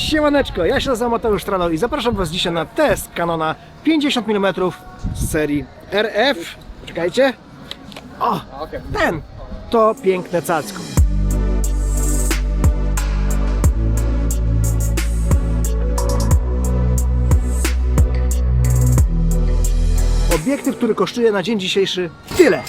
Siemaneczko, ja się nazywam Mateusz Trano i zapraszam Was dzisiaj na test Canona 50 mm z serii RF. Czekajcie. O, ten to piękne cacko. Obiektyw, który kosztuje na dzień dzisiejszy tyle.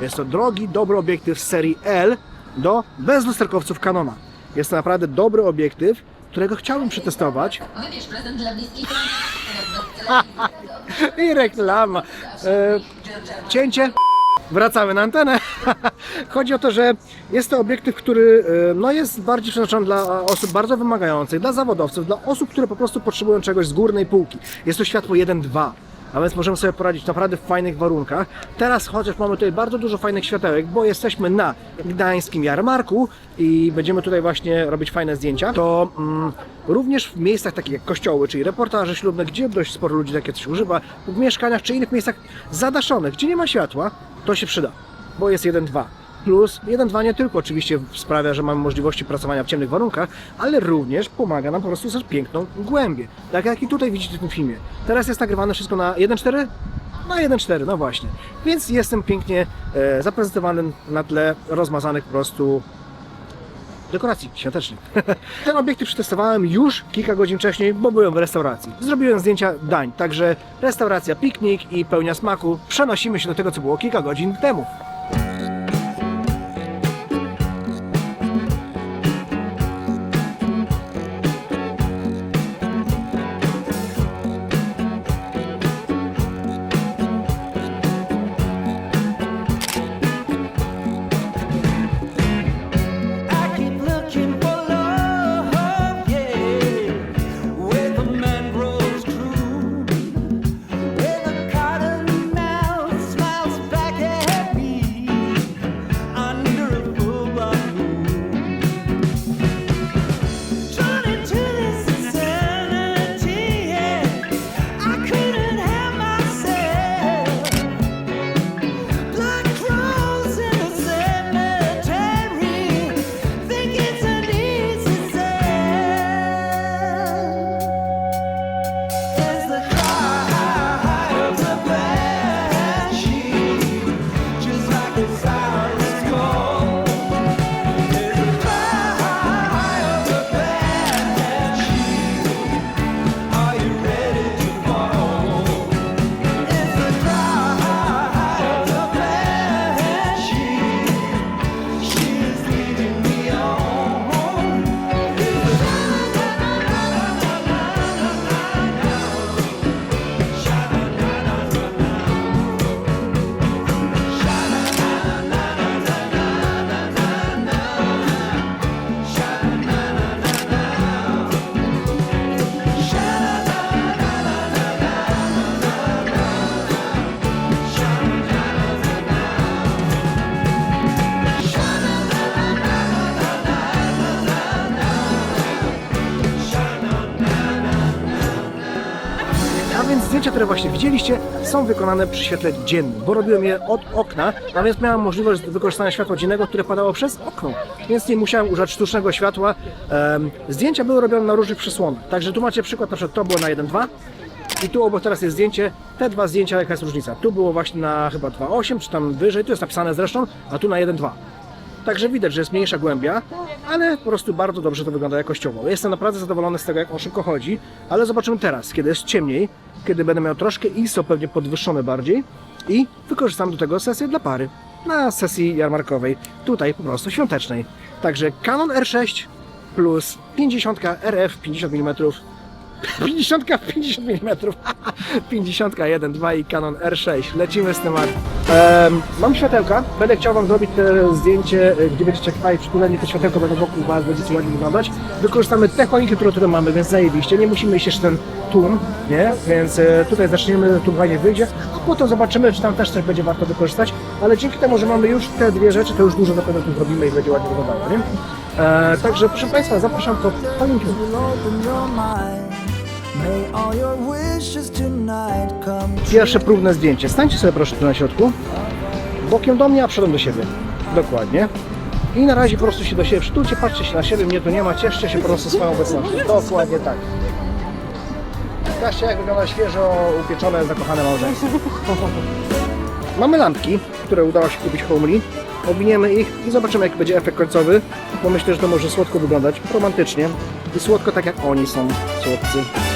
Jest to drogi, dobry obiektyw z serii L do bezlusterkowców Canona. Jest to naprawdę dobry obiektyw, którego chciałbym przetestować. Wybierz prezent dla bliskich. I reklama. E, cięcie. Wracamy na antenę. Chodzi o to, że jest to obiektyw, który e, no, jest bardziej przeznaczony dla osób bardzo wymagających, dla zawodowców, dla osób, które po prostu potrzebują czegoś z górnej półki. Jest to światło 1.2. A więc możemy sobie poradzić naprawdę w fajnych warunkach. Teraz chociaż mamy tutaj bardzo dużo fajnych światełek, bo jesteśmy na gdańskim jarmarku i będziemy tutaj właśnie robić fajne zdjęcia, to mm, również w miejscach takich jak kościoły, czyli reportaże ślubne, gdzie dość sporo ludzi takie coś używa, w mieszkaniach czy innych miejscach zadaszonych, gdzie nie ma światła, to się przyda, bo jest 1.2. Plus 1.2 nie tylko oczywiście sprawia, że mamy możliwości pracowania w ciemnych warunkach, ale również pomaga nam po prostu uzyskać piękną głębię. Tak jak i tutaj widzicie w tym filmie. Teraz jest nagrywane wszystko na 1.4? Na 1.4, no właśnie. Więc jestem pięknie e, zaprezentowany na tle rozmazanych po prostu dekoracji świątecznych. Ten obiektyw przetestowałem już kilka godzin wcześniej, bo byłem w restauracji. Zrobiłem zdjęcia dań, także restauracja, piknik i pełnia smaku. Przenosimy się do tego, co było kilka godzin temu. Widzieliście, są wykonane przy świetle dziennym, bo robiłem je od okna, a więc miałem możliwość wykorzystania światła dziennego, które padało przez okno, więc nie musiałem używać sztucznego światła. Zdjęcia były robione na różnych przysłonach, także tu macie przykład, na przykład to było na 1.2 i tu obok teraz jest zdjęcie, te dwa zdjęcia, jaka jest różnica. Tu było właśnie na chyba 2.8, czy tam wyżej, tu jest napisane zresztą, a tu na 1.2. Także widać, że jest mniejsza głębia, ale po prostu bardzo dobrze to wygląda jakościowo. Jestem naprawdę zadowolony z tego, jak on szybko chodzi, ale zobaczymy teraz, kiedy jest ciemniej, kiedy będę miał troszkę ISO pewnie podwyższone bardziej i wykorzystam do tego sesję dla pary na sesji jarmarkowej, tutaj po prostu świątecznej. Także Canon R6 plus 50 RF 50 mm 50 w 50 mm 50 1.2 i Canon R6 lecimy z tematem. Em, mam światełka, będę chciał Wam zrobić te zdjęcie, e, gdzie będziecie fajnie przytuleni, te światełko będą wokół Was, będziecie ładnie wyglądać. Wykorzystamy te choinki, które tutaj mamy, więc zajebiście, nie musimy iść jeszcze ten tłum, nie? Więc e, tutaj zaczniemy, tu fajnie wyjdzie, a potem zobaczymy, czy tam też coś będzie warto wykorzystać, ale dzięki temu, że mamy już te dwie rzeczy, to już dużo na pewno tu zrobimy i będzie ładnie wyglądało, nie? E, także proszę Państwa, zapraszam po choinki. Pierwsze próbne zdjęcie. Stańcie sobie proszę tu na środku. Bokiem do mnie, a przodem do siebie. Dokładnie. I na razie po prostu się do siebie przytulcie, patrzcie się na siebie, mnie tu nie ma, cieszcie się po prostu swoją obecnością. Dokładnie tak. Pokażcie jak wygląda świeżo upieczone, zakochane małżeństwo. Mamy lampki, które udało się kupić Homely. Owiniemy ich i zobaczymy jaki będzie efekt końcowy, bo myślę, że to może słodko wyglądać, romantycznie i słodko tak jak oni są słodcy.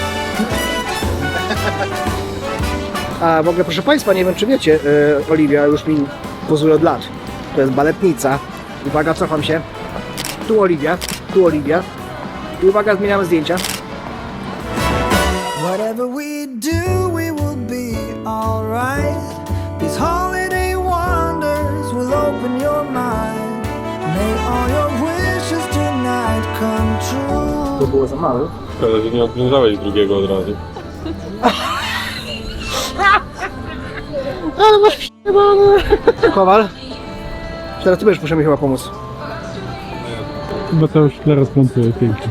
A w ogóle proszę Państwa, nie wiem czy wiecie, e, Oliwia już mi pozuje od lat. To jest baletnica. Uwaga, cofam się. Tu Oliwia, tu Oliwia. I uwaga, zmieniamy zdjęcia. Whatever we do, we will be alright. These holiday wonders will open your mind. May all your wishes true. To było za mały. Szkoda, że nie odwiązałeś drugiego od razu. Ale masz przejebane. Kowal. Teraz ty będziesz musiał mi chyba pomóc. Chyba to już teraz montuje pięknie.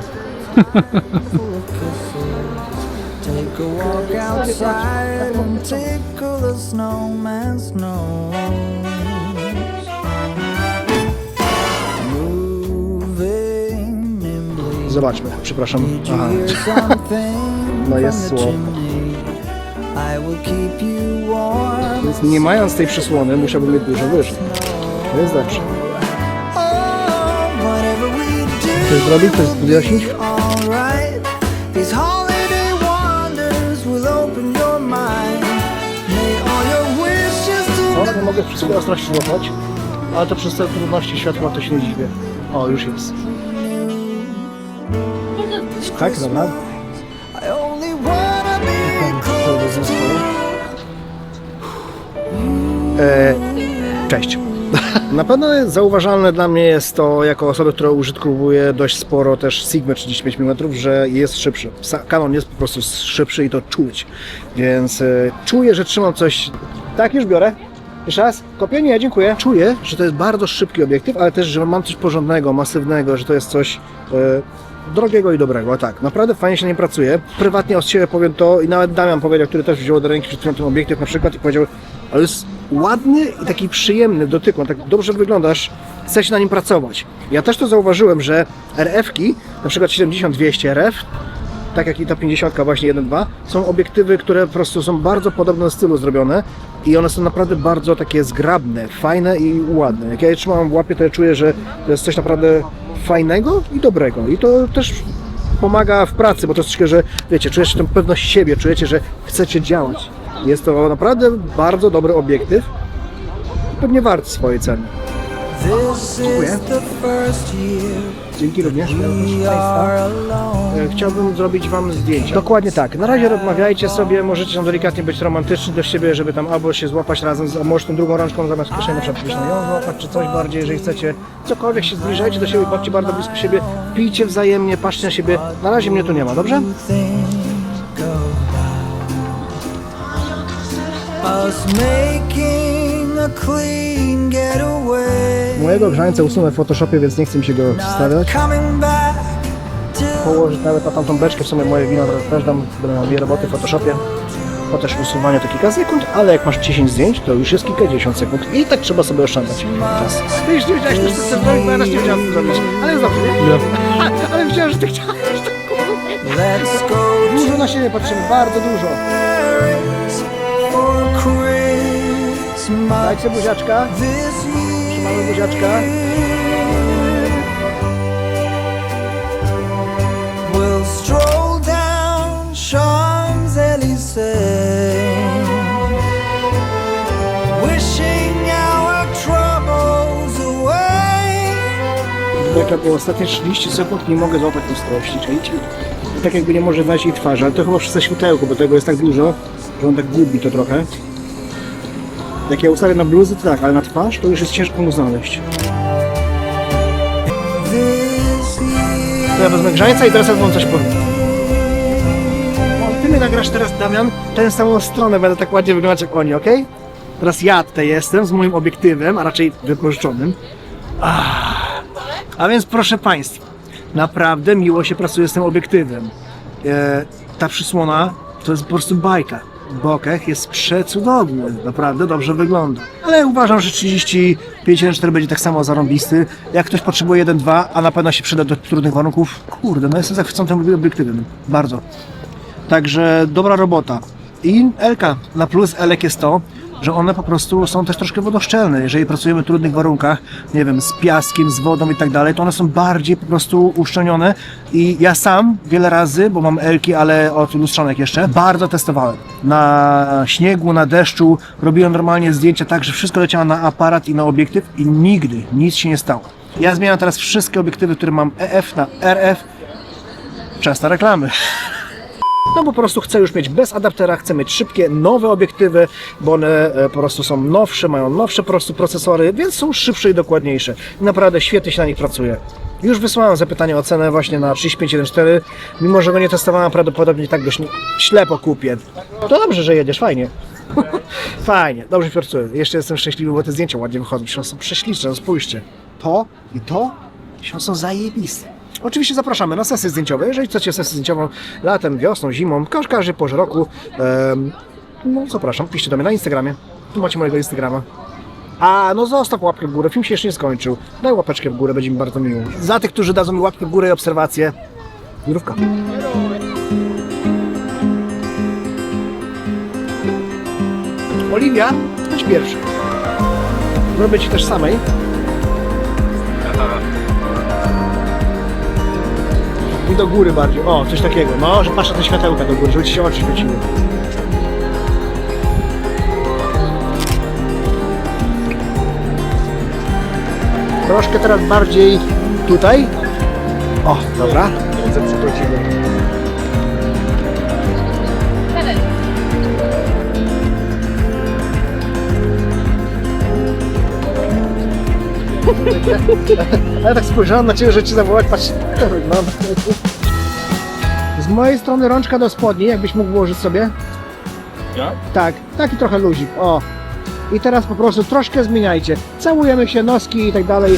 Take a walk outside and tickle the snowman's nose. Zobaczmy, przepraszam. Aha. No jest słowo. Więc nie mając tej przysłony, musiałbym mieć dużo wyżej. To jest dobrze. Oh, whatever we do, Coś zrobić? Coś will wyjaśnić? be alright. These holiday wonders will open your mind. May all your wishes O, to nie mogę wszystkie ostrości złapać, ale to przez te trudności światła to się nie dziwię. O, już jest. Tak, you. E, cześć. Na pewno zauważalne dla mnie jest to, jako osoby, która użytkuje dość sporo też Sigma 35 mm, że jest szybszy. Canon jest po prostu szybszy i to czuć. Więc e, czuję, że trzymam coś... Tak, już biorę. Jeszcze raz? Kopię? Nie, dziękuję. Czuję, że to jest bardzo szybki obiektyw, ale też, że mam coś porządnego, masywnego, że to jest coś e, drogiego i dobrego. Tak, naprawdę fajnie się nie pracuje. Prywatnie od siebie powiem to i nawet Damian powiedział, który też wziął do ręki przed ten obiektyw na przykład i powiedział, ale jest ładny i taki przyjemny w dotyku, on tak dobrze wyglądasz, chce się na nim pracować. Ja też to zauważyłem, że RF-ki, na przykład 70-200 RF, tak jak i ta 50 właśnie 1.2, są obiektywy, które po prostu są bardzo podobne w stylu zrobione i one są naprawdę bardzo takie zgrabne, fajne i ładne. Jak ja je trzymam w łapie, to ja czuję, że to jest coś naprawdę fajnego i dobrego i to też pomaga w pracy, bo to jest troszkę, że wiecie, czujecie tę pewność siebie, czujecie, że chcecie działać. Jest to naprawdę bardzo dobry obiektyw, pewnie wart swojej ceny. This Dziękuję. is the first year Dzięki również. proszę we Państwa. are alone. E, Chciałbym zrobić Wam zdjęcie. Dokładnie tak. Na razie rozmawiajcie sobie, możecie tam delikatnie być romantyczni do siebie, żeby tam albo się złapać razem, z, a może tą drugą rączką zamiast kieszeni na przykład gdzieś na ją złapać, czy coś bardziej, jeżeli chcecie. Cokolwiek się zbliżajcie do siebie, bądźcie bardzo blisko siebie, pijcie wzajemnie, patrzcie na siebie. Na razie mnie tu nie ma, dobrze? us making a clean getaway. Mojego grzańca usunę w Photoshopie, więc nie chcę mi się go wstawiać. Położyć nawet na tamtą beczkę, w sumie moje wino też dam, będę miał dwie roboty w Photoshopie. Po też usuwanie to kilka sekund, ale jak masz 10 zdjęć, to już jest kilkadziesiąt sekund i tak trzeba sobie oszczędzać czas. Ty już nie wiedziałeś też co zrobić, bo ja też nie wiedziałem co zrobić. Ale jest dobrze, nie? Ale widziałem, że ty chciałeś let's go Dużo na siebie patrzymy, bardzo dużo. Dajcie buziaczka. Trzymamy buziaczka. We'll stroll down Champs-Élysées Wishing our troubles away Beka było ostatnie 30 sekund, nie mogę złapać ostrości, czajcie? I tak jakby nie może znaleźć jej twarzy, ale to chyba przez światełko, bo tego jest tak dużo, że on tak gubi to trochę. Jak ja ustawię na bluzy, to tak, ale na twarz to już jest ciężko mu znaleźć. To ja wezmę grzańca i teraz ja wam coś powiem. Ty mnie nagrasz teraz, Damian, tę samą stronę, będę tak ładnie wyglądać jak oni, ok? Teraz ja tutaj jestem z moim obiektywem, a raczej wypożyczonym. A więc proszę Państwa, naprawdę miło się pracuje z tym obiektywem. E, ta przysłona to jest po prostu bajka. Bokeh jest przecudowny, naprawdę dobrze wygląda. Ale uważam, że 35.1.4 będzie tak samo zarąbisty. Jak ktoś potrzebuje 1.2, a na pewno się przyda do trudnych warunków, kurde, no jestem zachwycony tym obiektywem, bardzo. Także dobra robota. I Elka na plus Elek jest to, że one po prostu są też troszkę wodoszczelne. Jeżeli pracujemy w trudnych warunkach, nie wiem, z piaskiem, z wodą i tak dalej, to one są bardziej po prostu uszczelnione. I ja sam wiele razy, bo mam Elki, ale od lustrzanek jeszcze, bardzo testowałem. Na śniegu, na deszczu, robiłem normalnie zdjęcia tak, że wszystko leciało na aparat i na obiektyw i nigdy nic się nie stało. Ja zmieniam teraz wszystkie obiektywy, które mam EF na RF. Czas na reklamy. No po prostu chcę już mieć bez adaptera, chcę mieć szybkie, nowe obiektywy, bo one e, po prostu są nowsze, mają nowsze po prostu procesory, więc są szybsze i dokładniejsze. Naprawdę świetnie się na nich pracuje. Już wysłałem zapytanie o cenę właśnie na 3514, mimo że go nie testowałem, prawdopodobnie tak dość ślepo kupię. To dobrze, że jedziesz, fajnie. fajnie, dobrze się pracuje. Jeszcze jestem szczęśliwy, bo te zdjęcia ładnie wychodzą, one są prześliczne, no spójrzcie. To i to są- są zajebiste. Oczywiście zapraszamy na sesje zdjęciowe. Jeżeli chcecie sesję zdjęciową latem, wiosną, zimą, każ- każdy porze roku, no zapraszam, piszcie do mnie na Instagramie. Tu macie mojego Instagrama. A, no zostaw łapkę w górę, film się jeszcze nie skończył. Daj łapeczkę w górę, będzie mi bardzo miło. Za tych, którzy dadzą mi łapkę w górę i obserwację, zdrówka. Oliwia, chodź pierwszy. Zrobię ci też samej. I do góry bardziej. O, coś takiego. No, że patrz te światełka do góry, żeby ci się oczy świeciły. Troszkę teraz bardziej tutaj. O, dobra. Widzę, przechodzimy. A ja tak spojrzałem na Ciebie, że Ci zawołać, patrz. Z mojej strony rączka do spodni, jakbyś mógł włożyć sobie. Ja? Tak, taki trochę luzik, o. I teraz po prostu troszkę zmieniajcie. Całujemy się, noski i tak dalej.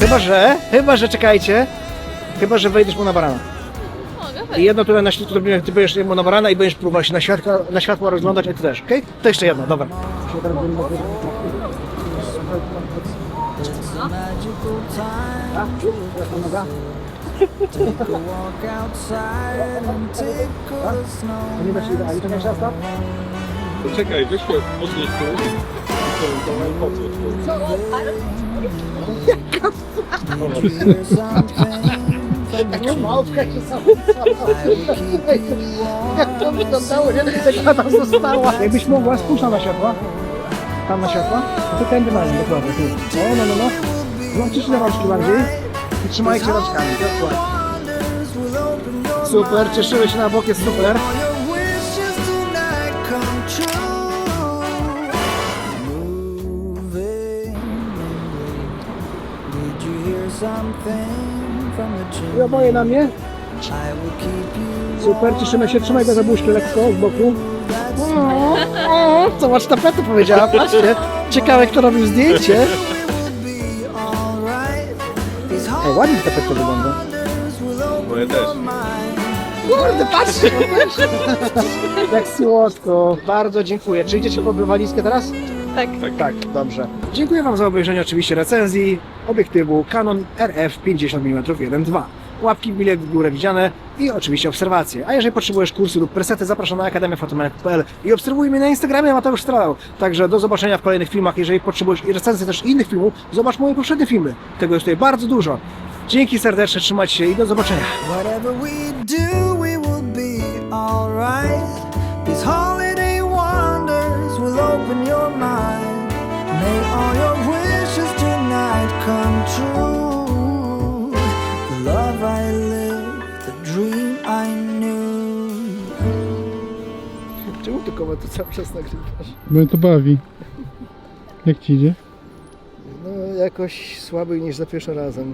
Chyba, że, chyba, że czekajcie. Chyba, że wejdziesz mu na barana. I jedno tutaj na światło robimy, ty będziesz mu na barana i będziesz próbował się na światło, na światło rozglądać, a ty też, okej? To jeszcze jedno, dobra. Nie da się idealnie? Czekaj, weź się podnieś tu. To, Taką małpkę się. Jak to wyglądało, nie? Jak tam została. Jakbyś mogła, spójrz na światła. Tam na światła. To tędy na nim, dokładnie. Tu. No, no, no, no. No, ciśnij rączki bardziej. I trzymajcie rączkami, dokładnie. Super, cieszymy się na bok, jest super. Something oboje na mnie. Super, cieszymy się, trzymaj go za buźkę lekko z boku. O, o, zobacz, tapetę powiedziała, patrzcie. Ciekawe, kto robił zdjęcie. Ej, ładnie tapeta wygląda. Moje też. Kurde, patrzcie, jak słodko. Bardzo dziękuję. Czy idziecie po walizkę teraz? Tak. Tak, dobrze. Dziękuję Wam za obejrzenie oczywiście recenzji obiektywu Canon RF 50 mm 1.2. Łapki w w górę widziane i oczywiście obserwacje. A jeżeli potrzebujesz kursy lub presety, zapraszam na akademiafotomanek.pl i obserwuj mnie na Instagramie Mateusz Stradał. Także do zobaczenia w kolejnych filmach. Jeżeli potrzebujesz i recenzji też innych filmów, zobacz moje poprzednie filmy. Tego jest tutaj bardzo dużo. Dzięki serdecznie, trzymajcie się i do zobaczenia. Tylko to cały czas nagrywasz? Bo mnie to bawi. Jak ci idzie? No jakoś słabiej niż za pierwszym razem.